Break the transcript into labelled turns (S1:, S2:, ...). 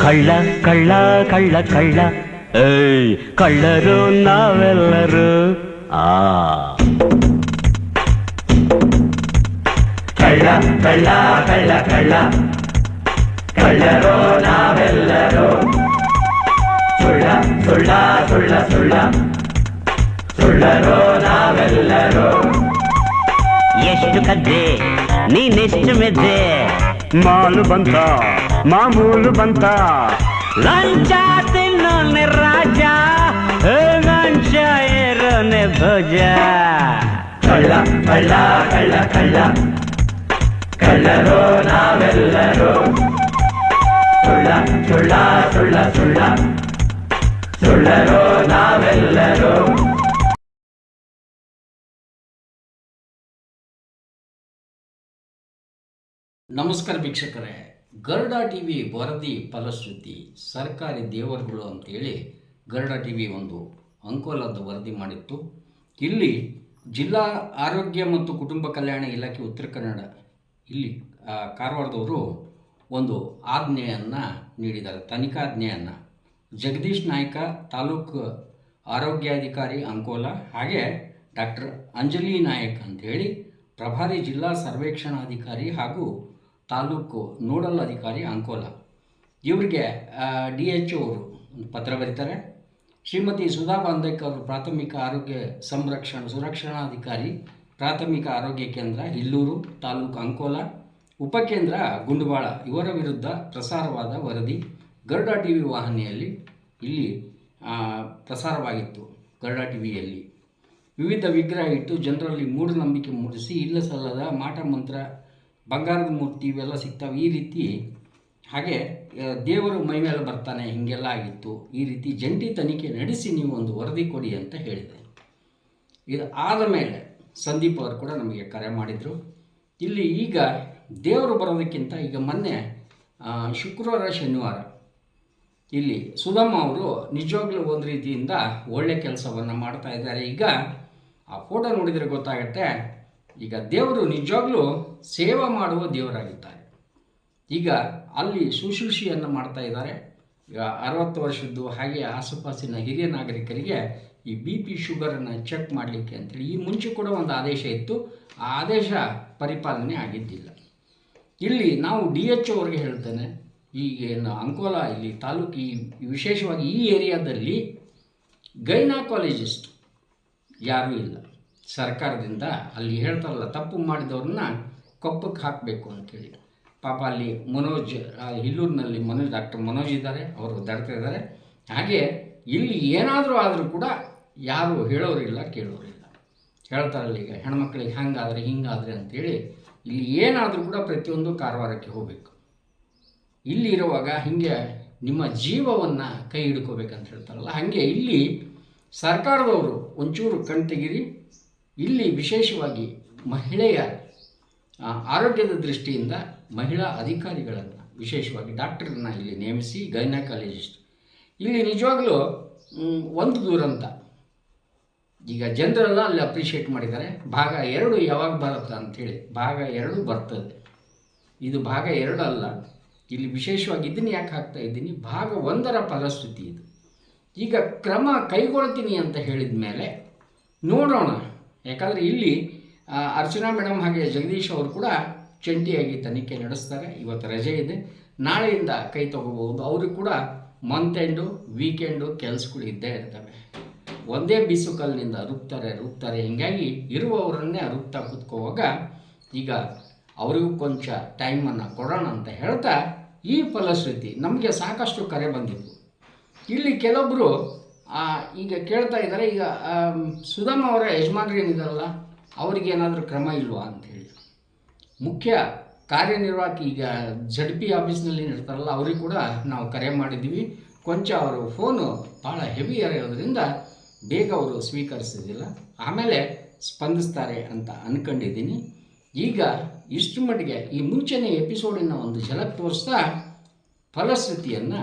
S1: ಕಳ್ಳ ಕಳ್ಳ ಕಳ್ಳ ಕಳ್ಳ ಏಯ್ ಕಳ್ಳರು ನಾವೆಲ್ಲರೂ ಆ ಕಳ್ಳ ಕಳ್ಳ ಕಳ್ಳ ಕಳ್ಳ ಕಳ್ಳರು ನಾವೆಲ್ಲರೂ ಸುಳ್ಳ ಸುಳ್ಳ ಸುಳ್ಳ ಸುಳ್ಳ ಸುಳ್ಳರೋ ನಾವೆಲ್ಲರೂ ಎಷ್ಟು ಕದ್ದೆ ನೀನೆಷ್ಟು ಮೆದ್ದೆ
S2: ಮಾಲು ಬಂತ ಮಾಮೂಲು ಬಂತ
S1: ಲಂಚ ತಿನ್ನೋನೆ ರಾಜ ಏ ಲಂಚ ಏರೋನೆ ಭೋಜ ಕಳ್ಳ ಕಳ್ಳ ಕಳ್ಳ ಕಳ್ಳ ಕಳ್ಳರು ನಾವೆಲ್ಲರೂ ಸುಳ್ಳ ಸುಳ್ಳ ಸುಳ್ಳ ಸುಳ್ಳ ಸುಳ್ಳರು ನಾವೆಲ್ಲರೂ
S3: ನಮಸ್ಕಾರ ವೀಕ್ಷಕರೇ. ಗರುಡ ಟಿ ವಿ ವರದಿ ಫಲಶ್ರುತಿ ಸರ್ಕಾರಿ ದೇವರುಗಳು ಅಂತೇಳಿ ಗರುಡ ಟಿ ವಿ ಒಂದು ಅಂಕೋಲದ ವರದಿ ಮಾಡಿತ್ತು. ಇಲ್ಲಿ ಜಿಲ್ಲಾ ಆರೋಗ್ಯ ಮತ್ತು ಕುಟುಂಬ ಕಲ್ಯಾಣ ಇಲಾಖೆ ಉತ್ತರ ಕನ್ನಡ ಇಲ್ಲಿ ಕಾರವಾರದವರು ಒಂದು ಆಜ್ಞೆಯನ್ನು ನೀಡಿದ್ದಾರೆ. ತನಿಖಾಜ್ಞೆಯನ್ನು ಜಗದೀಶ್ ನಾಯ್ಕ, ತಾಲೂಕು ಆರೋಗ್ಯಾಧಿಕಾರಿ ಅಂಕೋಲ ಹಾಗೆ ಡಾಕ್ಟರ್ ಅಂಜಲಿ ನಾಯಕ್ ಅಂಥೇಳಿ ಪ್ರಭಾರಿ ಜಿಲ್ಲಾ ಸರ್ವೇಕ್ಷಣಾಧಿಕಾರಿ ಹಾಗೂ ತಾಲೂಕು ನೋಡಲ್ ಅಧಿಕಾರಿ ಅಂಕೋಲ. ಇವರಿಗೆ ಡಿ ಎಚ್ ಅವರು ಒಂದು ಪತ್ರ ಬರೀತಾರೆ. ಶ್ರೀಮತಿ ಸುಧಾ ಬಾಂದೇಕ್ ಅವರು ಪ್ರಾಥಮಿಕ ಆರೋಗ್ಯ ಸಂರಕ್ಷಣಾ ಸುರಕ್ಷಣಾಧಿಕಾರಿ ಪ್ರಾಥಮಿಕ ಆರೋಗ್ಯ ಕೇಂದ್ರ ಹಿಲ್ಲೂರು ತಾಲೂಕು ಅಂಕೋಲ. ಉಪಕೇಂದ್ರ ಗುಂಡ್ವಾಳ. ಇವರ ವಿರುದ್ಧ ಪ್ರಸಾರವಾದ ವರದಿ ಗರುಡ ಟಿ ವಿ ವಾಹಿನಿಯಲ್ಲಿ ಇಲ್ಲಿ ಪ್ರಸಾರವಾಗಿತ್ತು ಗರುಡ ಟಿ ವಿಯಲ್ಲಿ ವಿವಿಧ ವಿಗ್ರಹ ಇಟ್ಟು ಜನರಲ್ಲಿ ಮೂಢನಂಬಿಕೆ ಮೂಡಿಸಿ ಇಲ್ಲ ಸಲ್ಲದ ಮಾಟ ಮಂತ್ರ ಬಂಗಾರದ ಮೂರ್ತಿ ಇವೆಲ್ಲ ಸಿಗ್ತಾವೆ. ಈ ರೀತಿ ಹಾಗೆ ದೇವರು ಮೈ ಮೇಲೆ ಬರ್ತಾನೆ, ಹೀಗೆಲ್ಲ ಆಗಿತ್ತು. ಈ ರೀತಿ ಜಂಟಿ ತನಿಖೆ ನಡೆಸಿ ನೀವು ಒಂದು ವರದಿ ಕೊಡಿ ಅಂತ ಹೇಳಿದೆ. ಇದು ಆದ ಮೇಲೆ ಸಂದೀಪ್ ಅವರು ಕೂಡ ನಮಗೆ ಕರೆ ಮಾಡಿದರು. ಇಲ್ಲಿ ಈಗ ದೇವರು ಬರೋದಕ್ಕಿಂತ ಈಗ ಮೊನ್ನೆ ಶುಕ್ರವಾರ, ಶನಿವಾರ ಇಲ್ಲಿ ಸುಧಮ್ಮ ಅವರು ನಿಜವಾಗ್ಲೂ ಒಂದು ರೀತಿಯಿಂದ ಒಳ್ಳೆ ಕೆಲಸವನ್ನು ಮಾಡ್ತಾ ಇದ್ದಾರೆ. ಈಗ ಆ ಫೋಟೋ ನೋಡಿದರೆ ಗೊತ್ತಾಗುತ್ತೆ ಈಗ ದೇವರು ನಿಜವಾಗ್ಲೂ ಸೇವೆ ಮಾಡುವ ದೇವರಾಗಿದ್ದಾರೆ. ಈಗ ಅಲ್ಲಿ ಶುಶ್ರೂಷೆಯನ್ನು ಮಾಡ್ತಾ ಇದ್ದಾರೆ. ಈಗ ಅರವತ್ತು ವರ್ಷದ್ದು ಹಾಗೆ ಆಸುಪಾಸಿನ ಹಿರಿಯ ನಾಗರಿಕರಿಗೆ ಈ ಬಿ ಪಿ ಶುಗರನ್ನು ಚೆಕ್ ಮಾಡಲಿಕ್ಕೆ ಅಂತೇಳಿ ಈ ಮುಂಚೆ ಕೂಡ ಒಂದು ಆದೇಶ ಇತ್ತು. ಆ ಆದೇಶ ಪರಿಪಾಲನೆ ಆಗಿದ್ದಿಲ್ಲ. ಇಲ್ಲಿ ನಾವು ಡಿ ಎಚ್ ಅವ್ರಿಗೆ ಹೇಳ್ತೇನೆ ಈಗೇನು ಅಂಕೋಲ ಇಲ್ಲಿ ತಾಲೂಕು ಈ ವಿಶೇಷವಾಗಿ ಈ ಏರಿಯಾದಲ್ಲಿ ಗೈನಾಕಾಲಜಿಸ್ಟ್ ಯಾರೂ ಇಲ್ಲ. ಸರ್ಕಾರದಿಂದ ಅಲ್ಲಿ ಹೇಳ್ತಾರಲ್ಲ, ತಪ್ಪು ಮಾಡಿದವ್ರನ್ನ ಕೊಪ್ಪಕ್ಕೆ ಹಾಕಬೇಕು ಅಂತೇಳಿ. ಪಾಪ ಅಲ್ಲಿ ಮನೋಜ್ ಹಿಲ್ಲೂರಿನಲ್ಲಿ ಮನೋಜ್, ಡಾಕ್ಟರ್ ಮನೋಜ್ ಇದ್ದಾರೆ, ಅವರು ದಡ್ತಾ ಇದ್ದಾರೆ. ಹಾಗೆ ಇಲ್ಲಿ ಏನಾದರೂ ಆದರೂ ಕೂಡ ಯಾರು ಹೇಳೋರಿಲ್ಲ, ಕೇಳೋರಿಲ್ಲ. ಹೇಳ್ತಾರಲ್ಲ ಈಗ, ಹೆಣ್ಮಕ್ಳಿಗೆ ಹಂಗಾದರೆ ಹಿಂಗಾದರೆ ಅಂತೇಳಿ ಇಲ್ಲಿ ಏನಾದರೂ ಕೂಡ ಪ್ರತಿಯೊಂದು ಕಾರವಾರಕ್ಕೆ ಹೋಗಬೇಕು. ಇಲ್ಲಿ ಇರುವಾಗ ಹೀಗೆ ನಿಮ್ಮ ಜೀವವನ್ನು ಕೈ ಹಿಡ್ಕೋಬೇಕಂತ ಹೇಳ್ತಾರಲ್ಲ, ಹಾಗೆ ಇಲ್ಲಿ ಸರ್ಕಾರದವರು ಒಂಚೂರು ಕಣ್ ತೆಗೀರಿ ಇಲ್ಲಿ ವಿಶೇಷವಾಗಿ ಮಹಿಳೆಯ ಆರೋಗ್ಯದ ದೃಷ್ಟಿಯಿಂದ ಮಹಿಳಾ ಅಧಿಕಾರಿಗಳನ್ನು ವಿಶೇಷವಾಗಿ ಡಾಕ್ಟರನ್ನು ಇಲ್ಲಿ ನೇಮಿಸಿ ಗೈನಕಾಲಜಿಸ್ಟ್. ಇಲ್ಲಿ ನಿಜವಾಗಲೂ ಒಂದು ದುರಂತ. ಈಗ ಜನರೆಲ್ಲ ಅಲ್ಲಿ ಅಪ್ರಿಷಿಯೇಟ್ ಮಾಡಿದ್ದಾರೆ. ಭಾಗ ಎರಡು ಯಾವಾಗ ಬರುತ್ತೆ ಅಂಥೇಳಿ ಭಾಗ ಎರಡು ಬರ್ತದೆ. ಇದು ಭಾಗ ಎರಡು ಅಲ್ಲ. ಇಲ್ಲಿ ವಿಶೇಷವಾಗಿ ಇದನ್ನು ಯಾಕೆ ಹಾಕ್ತಾ ಇದ್ದೀನಿ? ಭಾಗ ಒಂದರ ಫಲಶ್ರುತಿ ಇದು. ಈಗ ಕ್ರಮ ಕೈಗೊಳ್ತೀನಿ ಅಂತ ಹೇಳಿದ ಮೇಲೆ ನೋಡೋಣ. ಯಾಕಂದರೆ ಇಲ್ಲಿ ಅರ್ಚನಾ ಮೇಡಮ್ ಹಾಗೆ ಜಗದೀಶ್ ಅವರು ಕೂಡ ಜಂಟಿಯಾಗಿ ತನಿಖೆ ನಡೆಸ್ತಾರೆ. ಇವತ್ತು ರಜೆ ಇದೆ. ನಾಳೆಯಿಂದ ಕೈ ತಗೋಬಹುದು. ಅವರು ಕೂಡ ಮಂತ್ ಎಂಡು ವೀಕೆಂಡು ಕೆಲಸಗಳು ಇದ್ದೇ ಇರ್ತವೆ. ಒಂದೇ ಬೀಸು ಕಲ್ಲಿನಿಂದ ರುಬ್ತಾರೆ ರುಬ್ತಾರೆ ಹೀಗಾಗಿ ಇರುವವರನ್ನೇ ರುಬ್ತಾ ಕೂತ್ಕೋವಾಗ ಈಗ ಅವರಿಗೂ ಕೊಂಚ ಟೈಮನ್ನು ಕೊಡೋಣ ಅಂತ ಹೇಳ್ತಾ ಈ ಫಲಶ್ರುತಿ ನಮಗೆ ಸಾಕಷ್ಟು ಕರೆ ಬಂದಿತ್ತು. ಇಲ್ಲಿ ಕೆಲವೊಬ್ಬರು ಈಗ ಕೇಳ್ತಾ ಇದ್ದಾರೆ, ಈಗ ಸುಧಮ್ಮ ಅವರ ಯಜಮಾನ್ರು ಏನಿದಾರಲ್ಲ, ಅವ್ರಿಗೆ ಏನಾದರೂ ಕ್ರಮ ಇಲ್ವಾ ಅಂಥೇಳಿ ಮುಖ್ಯ ಕಾರ್ಯನಿರ್ವಾಹಕ ಈಗ ಜಡ್ ಪಿ ಆಫೀಸ್ನಲ್ಲಿ ಇರ್ತಾರಲ್ಲ, ಅವ್ರಿಗೆ ಕೂಡ ನಾವು ಕರೆ ಮಾಡಿದ್ದೀವಿ. ಕೊಂಚ ಅವರು ಫೋನು ಭಾಳ ಹೆವಿ ಇರೋದ್ರಿಂದ ಬೇಗ ಅವರು ಸ್ವೀಕರಿಸೋದಿಲ್ಲ ಆಮೇಲೆ ಸ್ಪಂದಿಸ್ತಾರೆ ಅಂತ ಅಂದ್ಕೊಂಡಿದ್ದೀನಿ ಈಗ ಇಷ್ಟು ಮಟ್ಟಿಗೆ ಈ ಮುಂಚೆನೇ ಎಪಿಸೋಡಿನ ಒಂದು ಝಲಕ್ ತೋರಿಸ್ತಾ ಫಲಶ್ರುತಿಯನ್ನು